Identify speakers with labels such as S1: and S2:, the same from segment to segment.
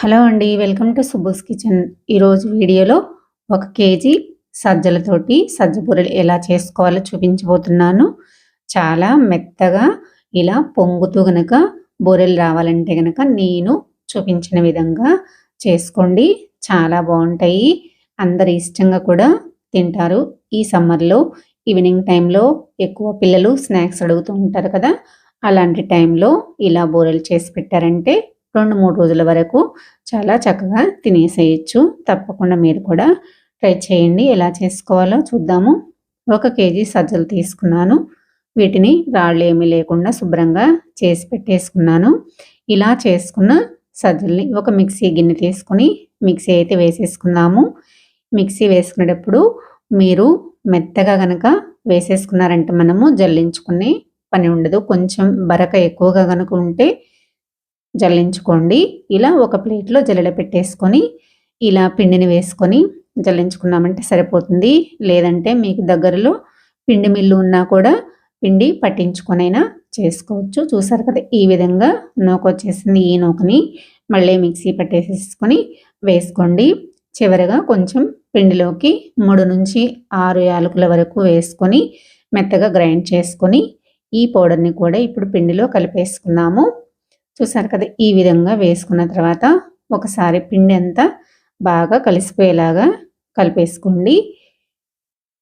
S1: Hello అండి welcome to సుబ్బూస్ kitchen. ఈరోజు వీడియోలో ఒక కేజీ సజ్జలతోటి సజ్జ బూరెలు ఎలా చేసుకోవాలో చూపించబోతున్నాను. చాలా మెత్తగా ఇలా పొంగుతూ గనక బూరెలు రావాలంటే గనక నేను చూపించిన విధంగా చేసుకోండి. చాలా బాగుంటాయి. అందరు ఇష్టంగా కూడా తింటారు. ఈ సమ్మర్లో ఈవినింగ్ టైంలో ఎక్కువ పిల్లలు స్నాక్స్ అడుగుతూ ఉంటారు కదా అలాంటి టైంలో ఇలా బూరెలు చేసి పెట్టారంటే రెండు మూడు రోజుల వరకు చాలా చక్కగా తినేసేయచ్చు. తప్పకుండా మీరు కూడా ట్రై చేయండి. ఎలా చేసుకోవాలో చూద్దాము. ఒక కేజీ సజ్జలు తీసుకున్నాను. వీటిని రాళ్ళు ఏమీ లేకుండా శుభ్రంగా చేసి పెట్టేసుకున్నాను. ఇలా చేసుకున్న సజ్జల్ని ఒక మిక్సీ గిన్నె తీసుకుని మిక్సీ అయితే వేసేసుకుందాము. మిక్సీ వేసుకునేటప్పుడు మీరు మెత్తగా కనుక వేసేసుకున్నారంటే మనము జల్లించుకునే పని ఉండదు. కొంచెం బరక ఎక్కువగా కనుక ఉంటే జల్లించుకోండి. ఇలా ఒక ప్లేట్లో జల్లెడ పెట్టేసుకొని ఇలా పిండిని వేసుకొని జల్లించుకున్నామంటే సరిపోతుంది. లేదంటే మీకు దగ్గరలో పిండి మిల్లు ఉన్నా కూడా పిండి పట్టించుకొనైనా చేసుకోవచ్చు. చూసారు కదా ఈ విధంగా నూక వచ్చేసింది ఈ నూకని. మళ్ళీ మిక్సీ పట్టేసేసుకొని వేసుకోండి. చివరగా కొంచెం పిండిలోకి మూడు నుంచి ఆరు యాలకుల వరకు వేసుకొని మెత్తగా గ్రైండ్ చేసుకొని ఈ పౌడర్ని కూడా ఇప్పుడు పిండిలో కలిపేసుకున్నాము చూసారు కదా ఈ విధంగా వేసుకున్న తర్వాత ఒకసారి పిండి అంతా బాగా కలిసిపోయేలాగా కలిపేసుకోండి.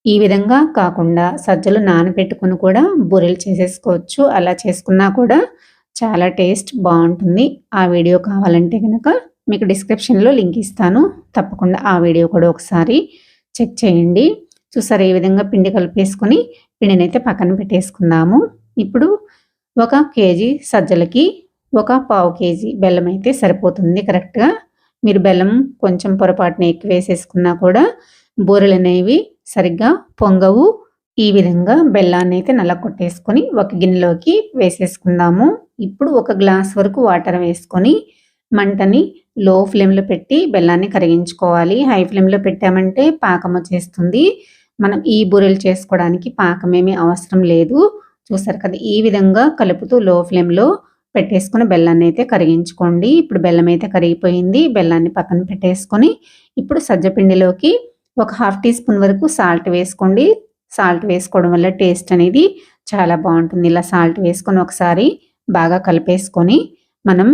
S1: ఈ విధంగా కాకుండా సజ్జలు నానబెట్టుకుని కూడా బూరెలు చేసేసుకోవచ్చు. అలా చేసుకున్నా కూడా చాలా టేస్ట్ బాగుంటుంది. ఆ వీడియో కావాలంటే కనుక మీకు డిస్క్రిప్షన్లో లింక్ ఇస్తాను. తప్పకుండా ఆ వీడియో కూడా ఒకసారి చెక్ చేయండి. చూసారు ఈ విధంగా పిండి కలిపేసుకొని పిండినైతే పక్కన పెట్టేసుకుందాము. ఇప్పుడు ఒక కేజీ సజ్జలకి ఒక పావు కేజీ బెల్లం అయితే సరిపోతుంది కరెక్ట్గా మీరు బెల్లం కొంచెం పొరపాటున ఎక్కువ వేసేసుకున్నా కూడా బూరెలు అనేవి సరిగ్గా పొంగవు. ఈ విధంగా బెల్లాన్ని అయితే నల్ల కొట్టేసుకొని ఒక గిన్నెలోకి వేసేసుకుందాము. ఇప్పుడు ఒక గ్లాస్ వరకు వాటర్ వేసుకొని మంటని లో ఫ్లేమ్లో పెట్టి బెల్లాన్ని కరిగించుకోవాలి. హై ఫ్లేమ్లో పెట్టామంటే పాకం వచ్చేస్తుంది. మనం ఈ బూరెలు చేసుకోవడానికి పాకమేమీ అవసరం లేదు. చూసారు కదా ఈ విధంగా కలుపుతూ లో ఫ్లేమ్లో పెట్టేసుకుని బెల్లాన్ని అయితే కరిగించుకోండి. ఇప్పుడు బెల్లం అయితే కరిగిపోయింది. బెల్లాన్ని పక్కన పెట్టేసుకొని ఇప్పుడు సజ్జపిండిలోకి ఒక హాఫ్ టీ స్పూన్ వరకు సాల్ట్ వేసుకోండి. సాల్ట్ వేసుకోవడం వల్ల టేస్ట్ అనేది చాలా బాగుంటుంది. ఇలా సాల్ట్ వేసుకొని ఒకసారి బాగా కలిపేసుకొని మనం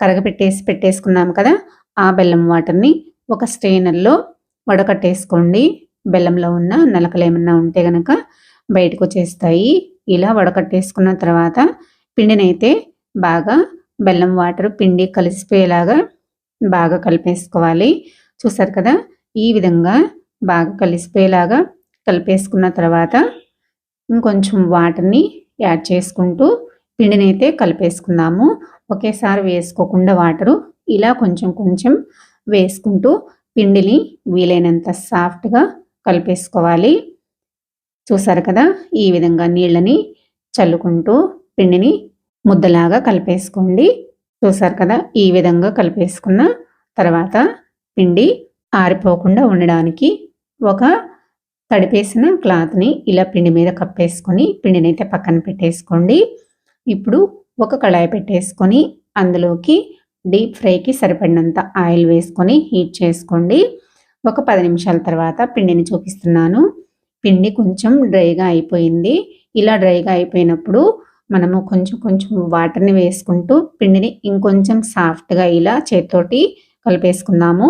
S1: కరగపెట్టేసి పెట్టేసుకున్నాం కదా ఆ బెల్లం వాటర్ని ఒక స్ట్రెయినర్లో వడకట్టేసుకోండి. బెల్లంలో ఉన్న నలకలు ఏమన్నా ఉంటే కనుక బయటకు వచ్చేస్తాయి. ఇలా వడకట్టేసుకున్న తర్వాత పిండినైతే బాగా బెల్లం వాటర్ పిండి కలిసిపోయేలాగా బాగా కలిపేసుకోవాలి. చూసారు కదా? ఈ విధంగా బాగా కలిసిపోయేలాగా కలిపేసుకున్న తర్వాత ఇంకొంచెం వాటర్ని యాడ్ చేసుకుంటూ పిండిని అయితే కలిపేసుకుందాము. ఒకేసారి వేసుకోకుండా వాటరు ఇలా కొంచెం కొంచెం వేసుకుంటూ పిండిని వీలైనంత సాఫ్ట్గా కలిపేసుకోవాలి. చూసారు కదా? ఈ విధంగా నీళ్ళని చల్లుకుంటూ పిండిని ముద్దలాగా కలిపేసుకోండి. చూసారు కదా ఈ విధంగా కలిపేసుకున్న తర్వాత పిండి ఆరిపోకుండా ఉండడానికి ఒక తడిపేసిన క్లాత్ని ఇలా పిండి మీద కప్పేసుకొని పిండిని అయితే పక్కన పెట్టేసుకోండి. ఇప్పుడు ఒక కళాయి పెట్టేసుకొని అందులోకి డీప్ ఫ్రైకి సరిపడినంత ఆయిల్ వేసుకొని హీట్ చేసుకోండి. ఒక పది నిమిషాల తర్వాత పిండిని చూపిస్తున్నాను. పిండి కొంచెం డ్రైగా అయిపోయింది. ఇలా డ్రైగా అయిపోయినప్పుడు మనము కొంచెం కొంచెం వాటర్ని వేసుకుంటూ పిండిని ఇంకొంచెం సాఫ్ట్గా ఇలా చేతితోటి కలిపేసుకుందాము.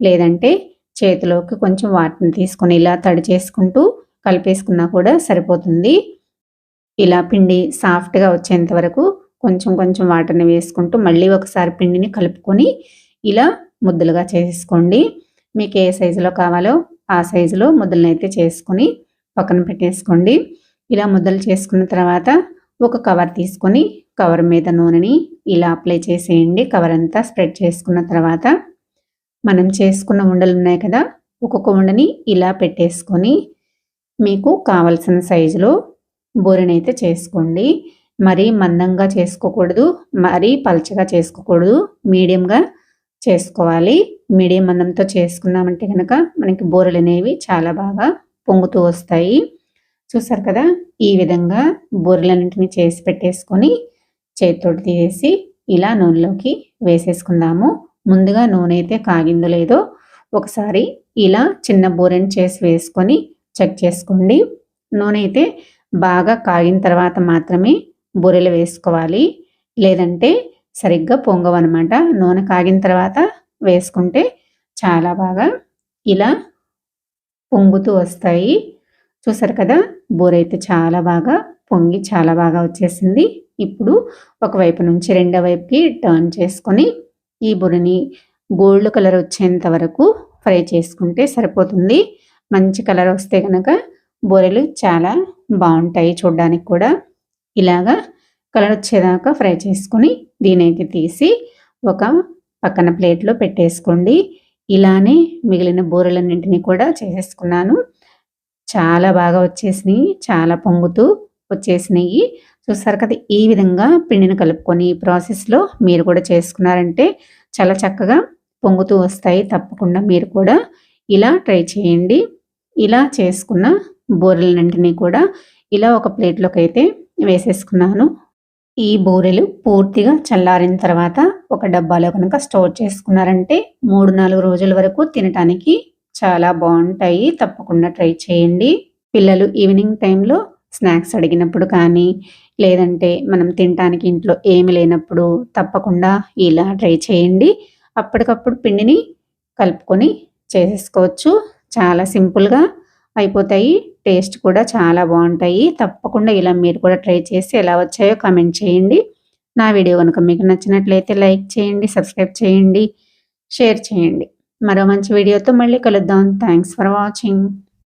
S1: లేదంటే చేతిలోకి కొంచెం వాటర్ని తీసుకొని ఇలా తడి చేసుకుంటూ కలిపేసుకున్నా కూడా సరిపోతుంది. ఇలా పిండి సాఫ్ట్గా వచ్చేంత వరకు కొంచెం కొంచెం వాటర్ని వేసుకుంటూ మళ్ళీ ఒకసారి పిండిని కలుపుకొని ఇలా ముద్దలుగా చేసుకోండి. మీకు ఏ సైజులో కావాలో ఆ సైజులో ముద్దలను అయితే చేసుకొని పక్కన పెట్టేసుకోండి. ఇలా ముద్దలు చేసుకున్న తర్వాత ఒక కవర్ తీసుకొని కవర్ మీద నూనెని ఇలా అప్లై చేసేయండి. కవర్ అంతా స్ప్రెడ్ చేసుకున్న తర్వాత మనం చేసుకున్న ఉండలు ఉన్నాయి కదా ఒక్కొక్క ఉండని ఇలా పెట్టేసుకొని మీకు కావలసిన సైజులో బూరెనైతే చేసుకోండి. మరీ మందంగా చేసుకోకూడదు మరీ పలచగా చేసుకోకూడదు మీడియంగా చేసుకోవాలి. మీడియం మందంతో చేసుకున్నామంటే కనుక మనకి బూరెలు అనేవి చాలా బాగా పొంగుతూ వస్తాయి. చూసారు కదా? ఈ విధంగా బూరెలన్నింటినీ చేసి పెట్టేసుకొని చేతితోటి తీసేసి ఇలా నూనెలోకి వేసేసుకుందాము. ముందుగా నూనె అయితే కాగిందో లేదో ఒకసారి ఇలా చిన్న బూరెని చేసి వేసుకొని చెక్ చేసుకోండి. నూనె అయితే బాగా కాగిన తర్వాత మాత్రమే బూరెలు వేసుకోవాలి. లేదంటే సరిగ్గా పొంగవన్నమాట. నూనె కాగిన తర్వాత వేసుకుంటే చాలా బాగా ఇలా పొంగుతూ వస్తాయి. చూసారు కదా? బూరైతే చాలా బాగా పొంగి చాలా బాగా వచ్చేసింది. ఇప్పుడు ఒకవైపు నుంచి రెండో వైపుకి టర్న్ చేసుకొని ఈ బురిని గోల్డ్ కలర్ వచ్చేంత వరకు ఫ్రై చేసుకుంటే సరిపోతుంది. మంచి కలర్ వస్తే కనుక బూరెలు చాలా బాగుంటాయి చూడడానికి కూడా. ఇలాగా కలర్ వచ్చేదాకా ఫ్రై చేసుకొని దీనైతే తీసి ఒక పక్కన ప్లేట్లో పెట్టేసుకోండి. ఇలానే మిగిలిన బూరెలన్నింటినీ కూడా చేసేసుకున్నాను. చాలా బాగా వచ్చేసినాయి. చాలా పొంగుతూ వచ్చేసినాయి. చూస్తారు కదా ఈ విధంగా పిండిని కలుపుకొని ప్రాసెస్లో మీరు కూడా చేసుకున్నారంటే చాలా చక్కగా పొంగుతూ వస్తాయి. తప్పకుండా మీరు కూడా ఇలా ట్రై చేయండి. ఇలా చేసుకున్న బూరెలన్నింటినీ కూడా ఇలా ఒక ప్లేట్లోకి అయితే వేసేసుకున్నాను. ఈ బూరెలు పూర్తిగా చల్లారిన తర్వాత ఒక డబ్బాలో కనుక స్టోర్ చేసుకున్నారంటే మూడు నాలుగు రోజుల వరకు తినటానికి చాలా బాగుంటాయి. తప్పకుండా ట్రై చేయండి. పిల్లలు ఈవినింగ్ టైంలో స్నాక్స్ అడిగినప్పుడు కానీ లేదంటే మనం తినడానికి ఇంట్లో ఏమి లేనప్పుడు తప్పకుండా ఇలా ట్రై చేయండి. అప్పటికప్పుడు పిండిని కలుపుకొని చేసేసుకోవచ్చు. చాలా సింపుల్గా అయిపోతాయి. టేస్ట్ కూడా చాలా బాగుంటాయి. తప్పకుండా ఇలా మీరు కూడా ట్రై చేసి ఎలా వచ్చాయో కామెంట్ చేయండి. నా వీడియో కనుక మీకు నచ్చినట్లయితే లైక్ చేయండి సబ్స్క్రైబ్ చేయండి షేర్ చేయండి. మరో మంచి వీడియోతో మళ్ళీ కలుద్దాం. Thanks for watching